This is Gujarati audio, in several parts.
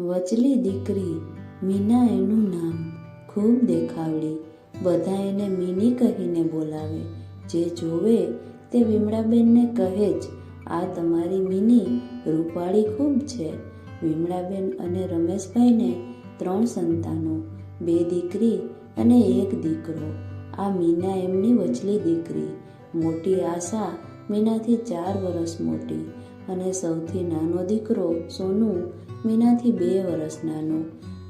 વચલી દીકરી મીના એનું નામ ખૂબ દેખાવડી, બધા એને મીની કહીને બોલાવે. જે જોવે તે વિમળાબેનને કહે જ, આ તમારી મીની રૂપાળી ખૂબ છે. વિમળાબેન અને રમેશભાઈને ત્રણ સંતાનો, બે દીકરી અને એક દીકરો. આ મીના એમની વચલી દીકરી. મોટી આશા મીનાથી ચાર વર્ષ મોટી અને સૌથી નાનો દીકરો સોનુ મીનાથી બે વર્ષ નાનો.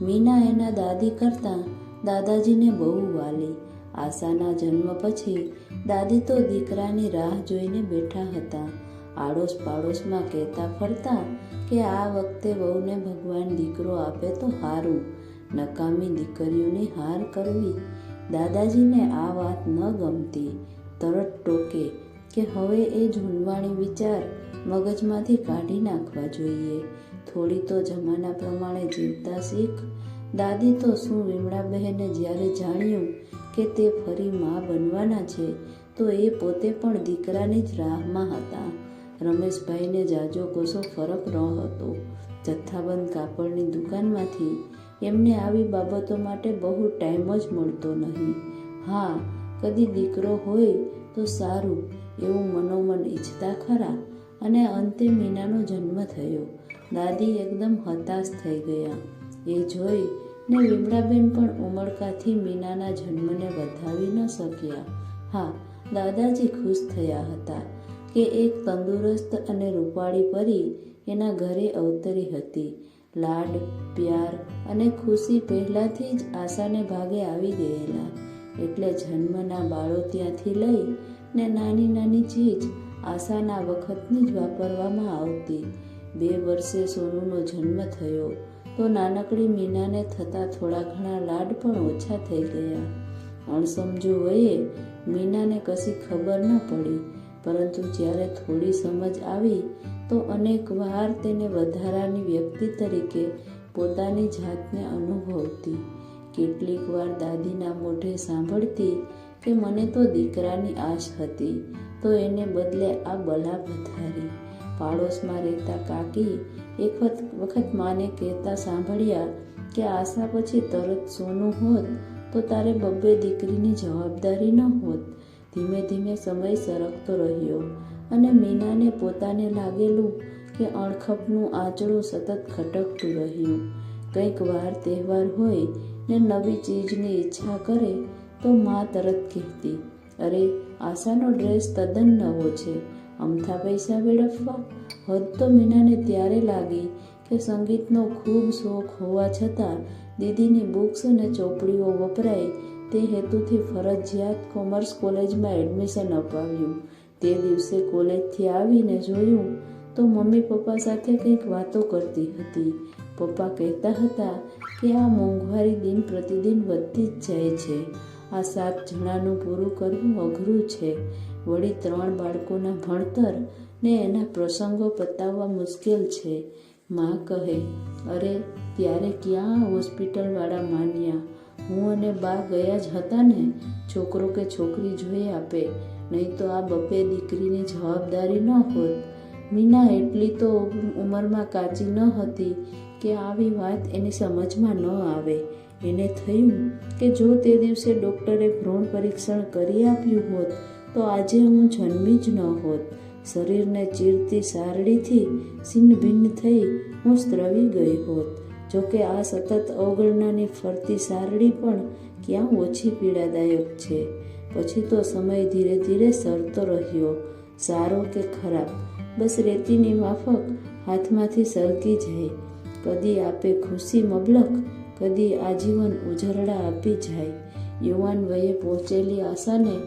મીના એના દાદી કરતાં દાદાજીને બહુ વાલી. આશાના જન્મ પછી દાદી તો દીકરાની રાહ જોઈને બેઠા હતા. આડોશ પાડોશમાં કહેતા ફરતા કે આ વખતે વહુને ભગવાન દીકરો આપે તો હારું. નકામી દીકરીઓની હાર કરવી દાદાજીને આ વાત ન ગમતી. તરત ટોકે કે હવે એ જૂનવાણી વિચાર મગજમાંથી કાઢી નાખવા જોઈએ. થોડી તો જમાના પ્રમાણે જીવતા શીખ. દાદી તો શું વિમળાબહેને જ્યારે જાણ્યું કે તે ફરી મા બનવાના છે, તો એ પોતે પણ દીકરાની જ રાહમાં હતા. રમેશભાઈને જાજો કોસો ફરક ન હતો. જથ્થાબંધ કાપડની દુકાનમાંથી એમને આવી બાબતો માટે બહુ ટાઈમ જ મળતો નહીં. હા, કદી દીકરો હોય તો સારું, એવું મનોમન ઈચ્છતા ખરા. અને અંતે મીનાનો જન્મ થયો. દાદી એકદમ હતાશ થઈ ગયા. એ જોઈ ને વિમળાબેન પણ ઉમળકાથી મીનાના જન્મને વધાવી ન શક્યા. હા, દાદાજી ખુશ થયા હતા કે એક તંદુરસ્ત અને રૂપાળી પરી એના ઘરે અવતરી હતી. લાડ, પ્યાર અને ખુશી પહેલાંથી જ આશાને ભાગે આવી ગયેલા. એટલે જન્મના બાળો ત્યાંથી લઈ ને નાની નાની ચીજ આશાના વખતની જ વાપરવામાં આવતી. બે વર્ષે સોનુનો જન્મ થયો તો નાનકડી મીનાને થતા થોડા ઘણા લાડ પણ ઓછા થઈ ગયા. અણસમજુ વયે મીનાને કશી ખબર ન પડી, પરંતુ જ્યારે થોડી સમજ આવી તો અનેક વાર તેને વધારાની વ્યક્તિ તરીકે પોતાની જાતને અનુભવતી. કેટલીક વાર દાદીના મોઢે સાંભળતી કે મને તો દીકરાની આશ હતી, તો એને બદલે આ બલા વધારી. પાડોશમાં રહેતા કાકી એક વખત માને કહેતા સાંભળ્યા કે આશા પછી તરત સોનું હોત, તો તારે બબ્બે દીકરીની જવાબદારી ન હોત. ધીમે ધીમે સમય સરકતો રહ્યો અને મીનાને પોતાને લાગેલું કે અણખપનું આંચળું સતત ખટકતું રહ્યું. કંઈક વાર તહેવાર હોય ને નવી ચીજની ઈચ્છા કરે તો મા તરત કહેતી, અરે, આશાનો ડ્રેસ તદ્દન નવો છે. અમથા પૈસા વેડફવા? હદ તો મીનાને ત્યારે લાગી કે સંગીતનો ખૂબ શોખ હોવા છતાં દીદીની બુક્સ અને ચોપડીઓ વપરાય તે હેતુથી ફરજિયાત કોમર્સ કોલેજમાં એડમિશન અપાવ્યું. તે દિવસે કોલેજથી આવીને જોયું તો મમ્મી પપ્પા સાથે કંઈક વાતો કરતી હતી. પપ્પા કહેતા હતા કે આ મોંઘવારી દિન પ્રતિદિન વધતી જ જાય છે. આ સાત જણાનું પૂરું કરવું અઘરું છે. વળી ત્રણ બાળકોના ભણતર ને એના પ્રસંગો પતાવવા મુશ્કેલ છે. માં કહે, અરે, ત્યારે ક્યાં હોસ્પિટલવાળા માન્યા? હું અને બા ગયા જ હતા ને? છોકરો કે છોકરી જોઈ આપે. નહીં તો આ બપે દીકરીની જવાબદારી ન હોત. મીના એટલી તો ઉંમરમાં કાચી ન હતી કે આવી વાત એની સમજમાં ન આવે. એને થયું કે જો તે દિવસે ડૉક્ટરે ભ્રૂણ પરીક્ષણ કરી આપ્યું હોત, તો આજે હું જન્મી જ ન હોત. શરીરને ચીરતી સારડીથી છિન્નભિન્ન થઈ હું સ્ત્રવી ગઈ હોત. જોકે આ સતત અવગણનાની ફરતી સારડી પણ ક્યાં ઓછી પીડાદાયક છે. પછી તો સમય ધીરે ધીરે સરતો રહ્યો. સારો કે ખરાબ? બસ રેતીની માફક હાથમાંથી સરકી જાય. કદી આપે ખુશી મબલક કદી આજીવન ઉજરડા આપી જાય. યુવાન વયે પહોંચેલી આશાને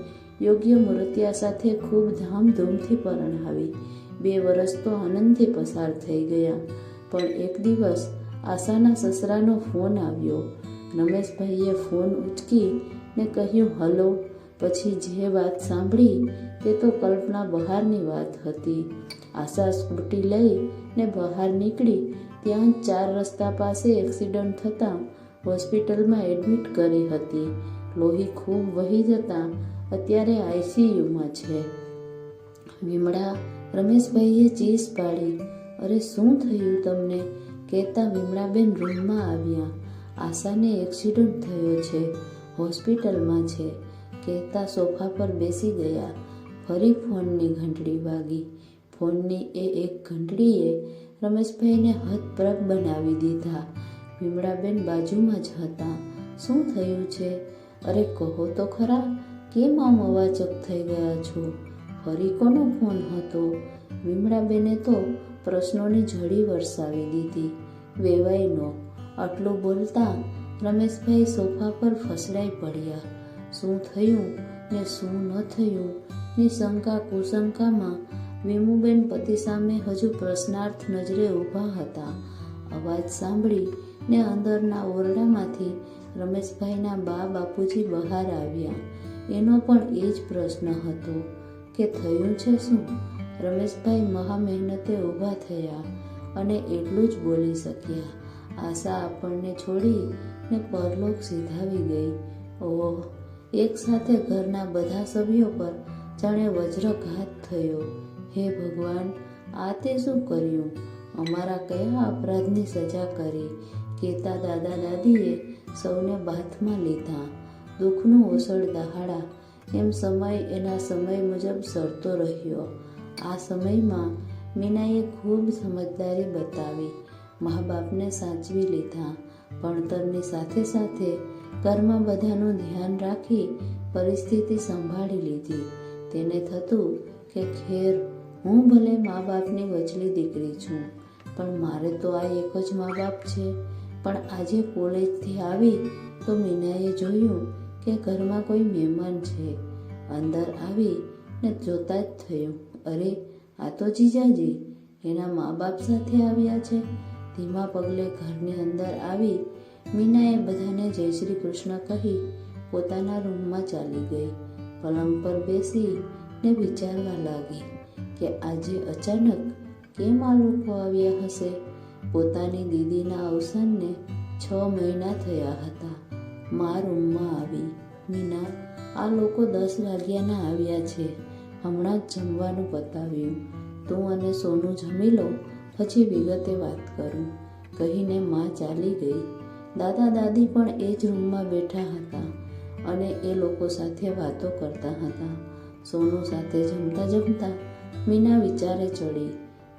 યોગ્ય મૂર્તિયા સાથે ખૂબ ધામધૂમથી પરણાવી. બે વર્ષ તો આનંદથી પસાર થઈ ગયા. પણ એક દિવસ આશાના સસરાનો ફોન આવ્યો. રમેશભાઈએ ફોન ઉચકી ને કહ્યું, હલો. પછી જે વાત સાંભળી તે તો કલ્પના બહારની વાત હતી. આશા સ્કૂટી લઈ ને બહાર નીકળી ત્યાં ચાર રસ્તા પાસે એક્સિડન્ટ થતાં હોસ્પિટલમાં એડમિટ કરી હતી. લોહી ખૂબ વહી જતાં અત્યારે આઈસીયુમાં છે. વિમળા, રમેશભાઈએ ચીસ પાડી. અરે, શું થયું તમને? કહેતા વિમળાબેન રૂમમાં આવ્યા. આશાને એક્સિડન્ટ થયો છે, હોસ્પિટલમાં છે, કહેતા સોફા પર બેસી ગયા. ફરી ફોનની ઘંટડી વાગી. ફોનની એ એક ઘંટડીએ રમેશભાઈને હતપ્રભ બનાવી દીધા. વિમળાબેન બાજુમાં જ હતા. શું થયું છે? અરે કહો તો ખરા, કેમ આમ અવાચક થઈ ગયા છો? ફરી કોનો ફોન હતો? વિમળાબેને તો પ્રશ્નોની ઝડી વરસાવી દીધી. વેવાઈનો આટલું બોલતા રમેશભાઈ સોફા પર ફસડાઈ પડ્યા. શું થયું ને શું ન થયું? ની શંકા કુશંકામાં વિમુબેન પતિ સામે હજુ પ્રશ્નાર્થ નજરે ઊભા હતા. અવાજ સાંભળી ને અંદરના ઓરડામાંથી રમેશભાઈના બા બાપુજી બહાર આવ્યા. એનો પણ એ જ પ્રશ્ન હતો કે થયું છે શું? રમેશભાઈ મહા મહેનતે ઊભા થયા અને એટલું જ બોલી શક્યા. આશા આપણને છોડી ને પરલોક સીધાવી ગઈ. ઓહ, એક સાથે ઘરના બધા સભ્યો પર જાણે વજ્રઘાત થયો. હે ભગવાન આ તે શું કર્યું? અમારા કયા અપરાધની સજા કરી? કેતા દાદા દાદીએ સૌને બાથમાં લીધા. દુઃખનું ઓસડ દહાડા. એમ સમય એના સમય મુજબ સરતો રહ્યો. આ સમયમાં મીનાએ ખૂબ સમજદારી બતાવી. મા બાપને સાચવી લીધા. ભણતરની સાથે સાથે ઘરમાં બધાનું ધ્યાન રાખી પરિસ્થિતિ સંભાળી લીધી. તેને થતું કે ખેર હું ભલે મા બાપની વચલી દીકરી છું, પણ મારે તો આ એક જ મા બાપ છે. પણ આજે કોલેજથી આવી તો મીનાએ જોયું કે ઘરમાં કોઈ મહેમાન છે. અંદર આવી ને જોતા જ થયું, અરે, આ તો જીજાજી, એના મા બાપ સાથે આવ્યા છે. ધીમા પગલે ઘરની અંદર આવી, મીનાએ બધાને જય શ્રી કૃષ્ણ કહી પોતાના રૂમમાં ચાલી ગઈ. પલંગ પર બેસી ને વિચારવા લાગી. કે આજે અચાનક કેમ આ લોકો આવ્યા હશે? પોતાની દીદીના અવસાનને છ મહિના થયા હતા. મા રૂમમાં આવી. મીના, આ લોકો દસ વાગ્યાના આવ્યા છે. હમણાં જ જમવાનું પતાવ્યું. તું અને સોનું જમી લો, પછી વિગતે વાત કરું. કહીને મા ચાલી ગઈ. દાદા દાદી પણ એ જ રૂમમાં બેઠા હતા અને એ લોકો સાથે વાતો કરતા હતા. સોનું સાથે જમતા જમતા મીના વિચારે ચડી,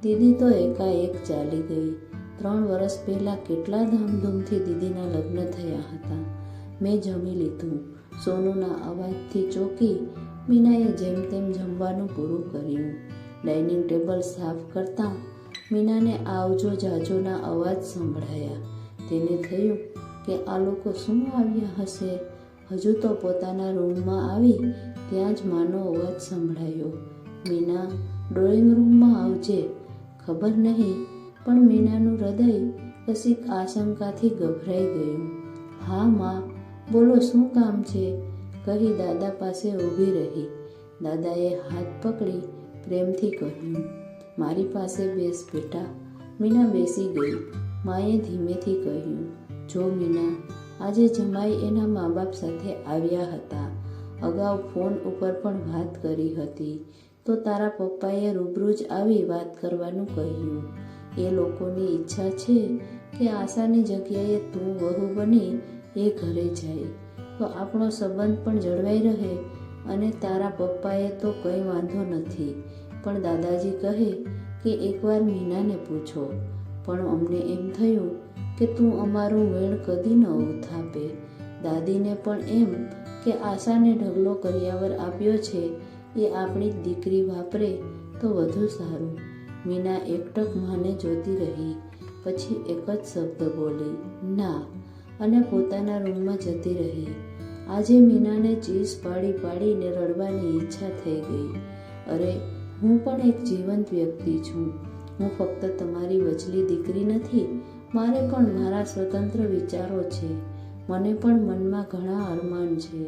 દીદી તો એકાએક ચાલી ગઈ. ત્રણ વર્ષ પહેલાં કેટલા ધામધૂમથી દીદીના લગ્ન થયા હતા. મેં જમી લીધું. સોનુના અવાજથી ચોકી મીનાએ જેમ તેમ જમવાનું પૂરું કર્યું. ડાઇનિંગ ટેબલ સાફ કરતાં મીનાને આવજો જાજોના અવાજ સંભળાયા. તેને થયું કે આ લોકો શું આવ્યા હશે? હજુ તો પોતાના રૂમમાં આવી ત્યાં જ માનો અવાજ સંભળાયો. મીના ડ્રોઈંગ રૂમમાં આવજે, ખબર નહીં. પણ મીનાનું હૃદય કશીક આશંકાથી ગભરાઈ ગયું. હા, માં, બોલો, શું કામ છે? કહી દાદા પાસે ઊભી રહી. દાદાએ હાથ પકડી પ્રેમથી કહ્યું, મારી પાસે બેસ બેટા. મીના બેસી ગઈ. માએ ધીમેથી કહ્યું, જો મીના, આજે જમાઈ એના મા બાપ સાથે આવ્યા હતા. અગાઉ ફોન ઉપર પણ વાત કરી હતી. તો તારા પપ્પાએ રૂબરૂ જ આવી વાત કરવાનું કહ્યું. એ લોકોની ઈચ્છા છે કે આશાની જગ્યાએ તું વહુ બની એ ઘરે જાય. તો આપણો સંબંધ પણ જળવાઈ રહે અને તારા પપ્પાએ તો કંઈ વાંધો નથી. પણ દાદાજી કહે કે એકવાર મીનાને પૂછો. પણ અમને એમ થયું કે તું અમારું વેણ કદી ન ઉથાપે. દાદીને પણ એમ કે આશાને ઢગલો કર્યાવર આપ્યો છે એ આપણી દીકરી વાપરે તો વધુ સારું. મીના એકટક મને જોતી રહી, પછી એક જ શબ્દ બોલી, ના, અને પોતાના રૂમમાં જતી રહી. આજે મીનાને ચીસ પાડી પાડીને રડવાની ઈચ્છા થઈ ગઈ. અરે, હું પણ એક જીવંત વ્યક્તિ છું. હું ફક્ત તમારી વચલી દીકરી નથી, મારે પણ મારા સ્વતંત્ર વિચારો છે. મને પણ મનમાં ઘણા અરમાન છે.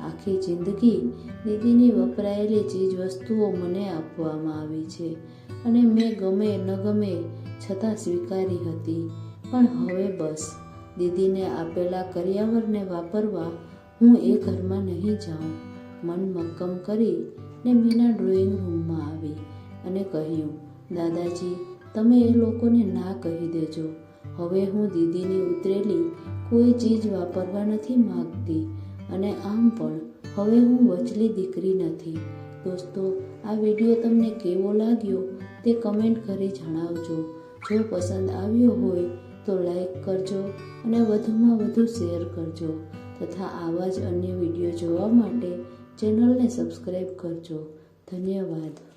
આખી જિંદગી દીદીની વપરાયેલી ચીજ વસ્તુઓ મને આપવામાં આવી છે અને મેં ગમે ન ગમે છતાં સ્વીકારી હતી. પણ હવે બસ દીદીને આપેલા કરિયાવરને વાપરવા હું એ ઘરમાં નહીં જાઉં. મન મક્કમ કરી ને મીના ડ્રોઈંગ રૂમમાં આવી અને કહ્યું, દાદાજી, તમે એ લોકોને ના કહી દેજો. હવે હું દીદીની ઉતરેલી કોઈ ચીજ વાપરવા નથી માગતી. અને આમ પણ, હવે હું વચલી દીકરી નથી. દોસ્તો, આ વીડિયો તમને કેવો લાગ્યો તે કમેન્ટ કરી જણાવજો. જો પસંદ આવ્યો હોય તો લાઈક કરજો અને વધુમાં વધુ શેર કરજો તથા આવા જ અન્ય વીડિયો જોવા માટે ચેનલને સબસ્ક્રાઈબ કરજો. ધન્યવાદ.